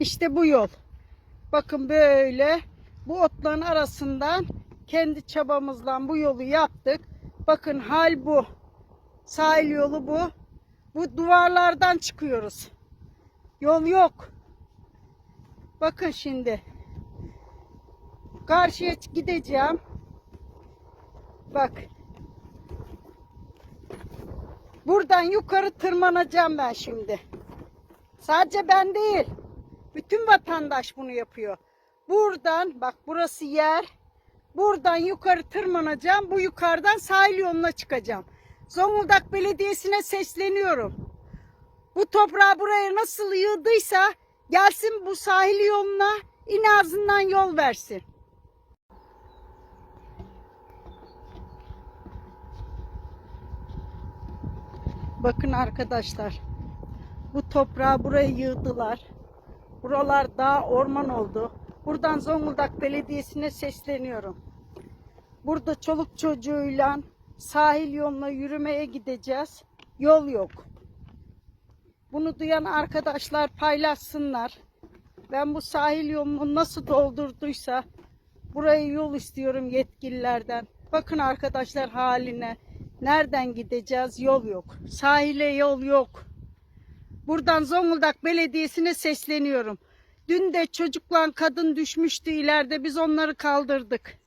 İşte bu yol. Bakın böyle bu otların arasından kendi çabamızla bu yolu yaptık. Bakın hal bu. Sahil yolu bu. Bu duvarlardan çıkıyoruz. Yol yok. Bakın şimdi. Karşıya gideceğim. Bak. Buradan yukarı tırmanacağım ben şimdi. Sadece ben değil. Bütün vatandaş bunu yapıyor. Buradan bak burası yer. Buradan yukarı tırmanacağım. Bu yukarıdan sahil yoluna çıkacağım. Zonguldak Belediyesi'ne sesleniyorum. Bu toprağı buraya nasıl yığdıysa gelsin bu sahil yoluna in ağzından yol versin. Bakın arkadaşlar. Bu toprağı buraya yığdılar. Buralar dağ orman oldu. Buradan Zonguldak Belediyesi'ne sesleniyorum. Burada çoluk çocuğuyla sahil yoluna yürümeye gideceğiz. Yol yok. Bunu duyan arkadaşlar paylaşsınlar. Ben bu sahil yolunu nasıl doldurduysa buraya yol istiyorum yetkililerden. Bakın arkadaşlar haline. Nereden gideceğiz? Yol yok. Sahile yol yok. Buradan Zonguldak Belediyesi'ne sesleniyorum. Dün de çocukla kadın düşmüştü ileride biz onları kaldırdık.